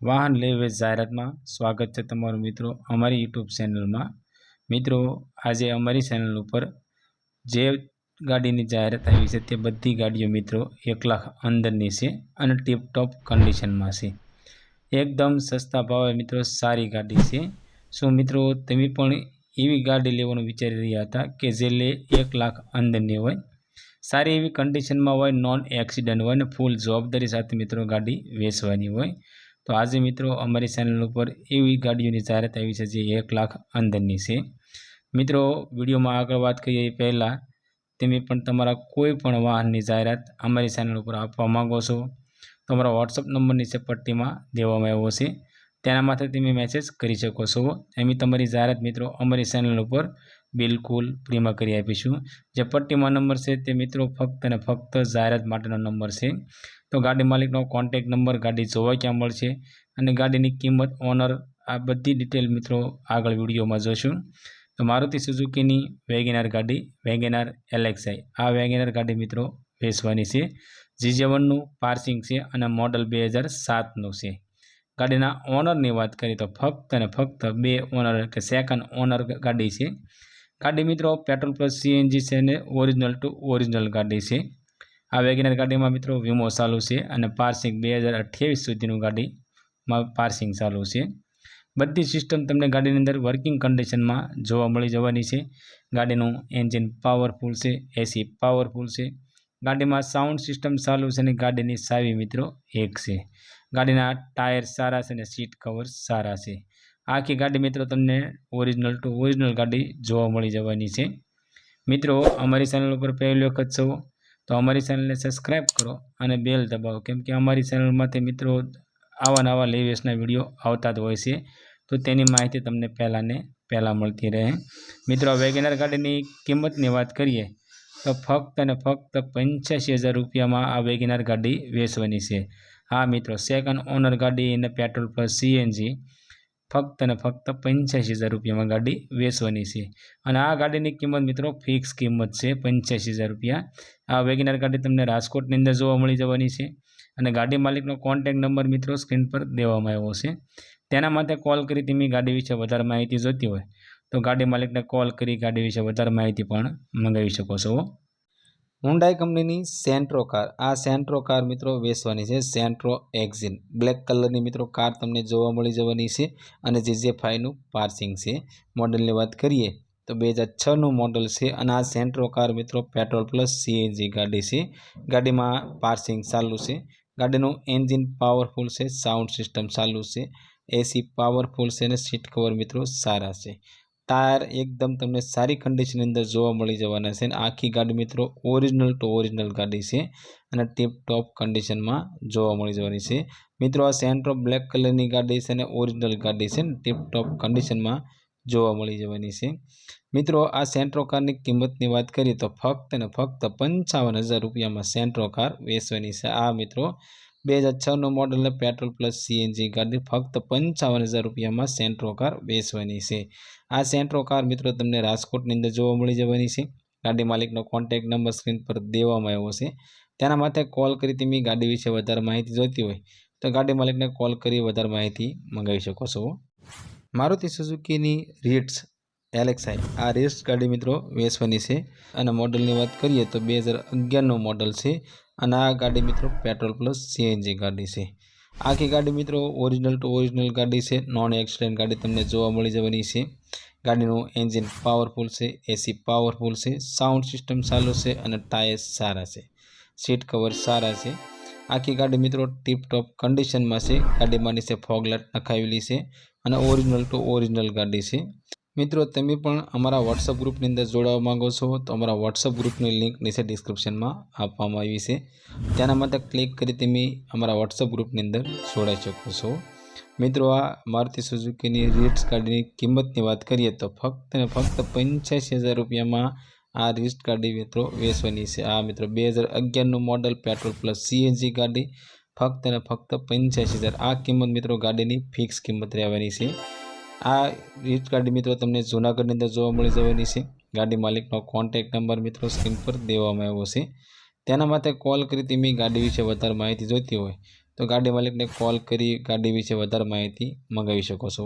વાહન લેવે જાહેરાતમાં સ્વાગત છે તમારું મિત્રો અમારી યુટ્યુબ ચેનલમાં. મિત્રો, આજે અમારી ચેનલ ઉપર જે ગાડીની જાહેરાત આવી છે તે બધી ગાડીઓ મિત્રો એક લાખ અંદરની છે અને ટીપટોપ કન્ડિશનમાં છે. એકદમ સસ્તા ભાવે મિત્રો સારી ગાડી છે. શું મિત્રો તમે પણ એવી ગાડી લેવાનું વિચારી રહ્યા હતા કે જે લે એક લાખ અંદરની હોય? સારી એવી કન્ડિશનમાં હોય નોન એક્સિડન્ટ હોય ને ફૂલ જવાબદારી સાથે મિત્રો ગાડી વેચવાની હોય. તો આજે મિત્રો અમારી ચેનલ ઉપર એવી ગાડીઓની જાહેરાત આવી છે જે એક લાખ અંદરની છે. મિત્રો, વિડીયોમાં આગળ વાત કરીએ એ પહેલાં, તમે પણ તમારા કોઈ પણ વાહનની જાહેરાત અમારી ચેનલ ઉપર આપવા માગો છો તો અમારા વોટ્સઅપ નંબર નીચે પટ્ટીમાં દેવામાં આવ્યો છે. તેના માટે તમે મેસેજ કરી શકો છો. એમ તમારી જાહેરાત મિત્રો અમારી ચેનલ ઉપર બિલકુલ ફ્રીમાં કરી આપીશું. જે પટ્ટીમાં નંબર છે તે મિત્રો ફક્ત અને ફક્ત જાહેરાત માટેનો નંબર છે. તો ગાડી માલિકનો કોન્ટેક નંબર ગાડી જોવા ક્યાં મળશે અને ગાડીની કિંમત ઓનર આ બધી ડિટેલ મિત્રો આગળ વિડીયોમાં જોશું. તો મારુતિ સુઝુકીની વેગેનાર ગાડી, વેગેનાર એલેક્સાઈ આ વેગેનાર ગાડી મિત્રો વેચવાની છે. જી વનનું પાર્સિંગ છે અને મોડલ બે હજાર સાતનું છે. ગાડીના ઓનરની વાત કરીએ તો ફક્ત અને ફક્ત બે ઓનર કે સેકન્ડ ઓનર ગાડી છે. ગાડી મિત્રો પેટ્રોલ પ્લસ સીએનજી છે અને ઓરિજિનલ ટુ ઓરિજિનલ ગાડી છે. આ વેગેનર ગાડીમાં મિત્રો વીમો ચાલુ છે અને પાર્સિંગ બે હજાર અઠ્યાવીસ સુધીનું ગાડીમાં પાર્સિંગ ચાલુ છે. બધી સિસ્ટમ તમને ગાડીની અંદર વર્કિંગ કન્ડિશનમાં જોવા મળી જવાની છે. ગાડીનું એન્જિન પાવરફુલ છે એસી પાવરફુલ છે. ગાડીમાં સાઉન્ડ સિસ્ટમ ચાલુ છે અને ગાડીની સાવી મિત્રો એક છે. ગાડીના ટાયર સારા છે અને સીટ કવર સારા છે. આખી ગાડી મિત્રો તમને ઓરિજિનલ ટુ ઓરિજિનલ ગાડી જોવા મળી જવાની છે. મિત્રો, અમારી ચેનલ ઉપર પહેલી વખત છો, તો અમારી ચેનલને સબસ્ક્રાઈબ કરો અને બેલ દબાવો. કેમ કે અમારી ચેનલમાંથી મિત્રો આવા નવા લેવેસના વીડિયો આવતા જ હોય છે. તો તેની માહિતી તમને પહેલાં ને પહેલાં મળતી રહે. મિત્રો વેગેનર ગાડીની કિંમતની વાત કરીએ, તો ફક્ત અને ફક્ત પંચ્યાસી હજાર રૂપિયામાં આ વેગેનર ગાડી વેચવાની છે. હા મિત્રો સેકન્ડ ઓનર ગાડી અને પેટ્રોલ પર સીએનજી ફક્ત અને ફક્ત પંચ્યાસી હજાર રૂપિયામાં ગાડી વેચવાની છે. અને આ ગાડીની કિંમત મિત્રો ફિક્સ કિંમત છે પંચ્યાસી હજાર રૂપિયા. આ વેગનાર ગાડી તમને રાજકોટની અંદર જોવા મળી જવાની છે. અને ગાડી માલિકનો કોન્ટેક નંબર મિત્રો સ્ક્રીન પર દેવામાં આવ્યો છે. તેના માટે કોલ કરી તમે ગાડી વિશે વધારે માહિતી જોઈતી હોય તો ગાડી માલિકને કોલ કરી ગાડી વિશે વધારે માહિતી પણ મંગાવી શકો છો. હુન્ડાઈ કંપનીની સેન્ટ્રો કાર આ સેન્ટ્રો કાર મિત્રો વેચવાની છે સેન્ટ્રો એક્ઝિન બ્લેક કલરની મિત્રો કાર તમને જોવા મળી જવાની છે અને જે જે ફાઈવનું પાર્સિંગ છે. મોડલની વાત કરીએ તો બે હજાર છનું મોડલ છે અને આ સેન્ટ્રો કાર મિત્રો પેટ્રોલ પ્લસ સીએનજી ગાડી છે. ગાડીમાં પાર્સિંગ ચાલુ છે. ગાડીનું એન્જિન પાવરફુલ છે સાઉન્ડ સિસ્ટમ ચાલુ છે. એસી પાવરફુલ છે અને સીટ કવર મિત્રો સારા છે. ટાયર એકદમ તમને સારી કન્ડિશનની અંદર જોવા મળી જવાના છે. અને આખી ગાડી મિત્રો ઓરિજિનલ ટુ ઓરિજિનલ ગાડી છે. અને ટીપ ટોપ કન્ડિશનમાં જોવા મળી જવાની છે. મિત્રો આ સેન્ટ્રો બ્લેક કલરની ગાડી છે અને ઓરિજિનલ ગાડી છે. ને ટીપ ટોપ કન્ડિશનમાં જોવા મળી જવાની છે. મિત્રો આ સેન્ટ્રો કારની કિંમતની વાત કરીએ તો ફક્ત ને ફક્ત પંચાવન હજાર રૂપિયામાં સેન્ટ્રો કાર વેચવાની છે. આ મિત્રો બે હજાર છનું મોડલને પેટ્રોલ પ્લસ સીએનજી ગાડી ફક્ત પંચાવન હજાર રૂપિયામાં સેન્ટ્રો કાર વેચવાની છે. આ સેન્ટ્રો કાર મિત્રો તમને રાજકોટની અંદર જોવા મળી જવાની છે. ગાડી માલિકનો કોન્ટેક નંબર સ્ક્રીન પર દેવામાં આવ્યો છે. તેના માટે કોલ કરી તમે ગાડી વિશે વધારે માહિતી જોઈતી હોય તો ગાડી માલિકને કોલ કરી વધારે માહિતી મંગાવી શકો છો. મારુતિ સુઝુકીની રીટ્સ એલેક્સાઈ આ રેસ ગાડી મિત્રો વેચવાની છે. અને મોડલની વાત કરીએ તો બે હજાર અગિયારનું મોડલ છે. અને આ ગાડી મિત્રો પેટ્રોલ પ્લસ સીએનજી ગાડી છે. આખી ગાડી મિત્રો ઓરિજિનલ ટુ ઓરિજિનલ ગાડી છે. નોન એક્સિડન્ટ ગાડી તમને જોવા મળી જવાની છે. ગાડીનું એન્જિન પાવરફુલ છે એસી પાવરફુલ છે સાઉન્ડ સિસ્ટમ સારું છે અને ટાયર સારા છે. સીટ કવર સારા છે. આખી ગાડી મિત્રો ટીપ ટોપ કન્ડિશનમાં છે. ગાડીમાં નીચે ફોગલાઇટ નખાવેલી છે અને ઓરિજિનલ ટુ ઓરિજિનલ ગાડી છે. મિત્રો, તમે પણ અમારા વોટ્સઅપ ગ્રુપની અંદર જોડાવા માંગો છો, તો અમારા વોટ્સઅપ ગ્રુપની લિંક નીચે ડિસ્ક્રિપ્શનમાં આપવામાં આવી છે. તેના માટે ક્લિક કરી તમે અમારા વોટ્સઅપ ગ્રુપની અંદર જોડાઈ શકો છો. મિત્રો, આ મારુતિ સુઝુકીની રીટ્સ કાર્ડની કિંમતની વાત કરીએ તો ફક્ત ને ફક્ત પંચ્યાસી હજાર રૂપિયામાં આ રિસ્ટ ગાડી મિત્રો વેચવાની છે. આ મિત્રો બે હજાર અગિયારનું મોડલ પેટ્રોલ પ્લસ સીએનજી ગાડી, ફક્ત ને ફક્ત પંચ્યાસી હજાર. આ કિંમત મિત્રો ગાડીની ફિક્સ કિંમત રહેવાની છે. આ રીચ ગાડી મિત્રો તમને જૂનાગઢની અંદર જોવા મળી જવાની છે. ગાડી માલિકનો કોન્ટેક નંબર મિત્રો સ્ક્રીન પર દેવામાં આવ્યો છે. તેના માટે કોલ કરી તમે ગાડી વિશે વધારે માહિતી જોઈતી હોય તો ગાડી માલિકને કોલ કરી ગાડી વિશે વધારે માહિતી મંગાવી શકો છો.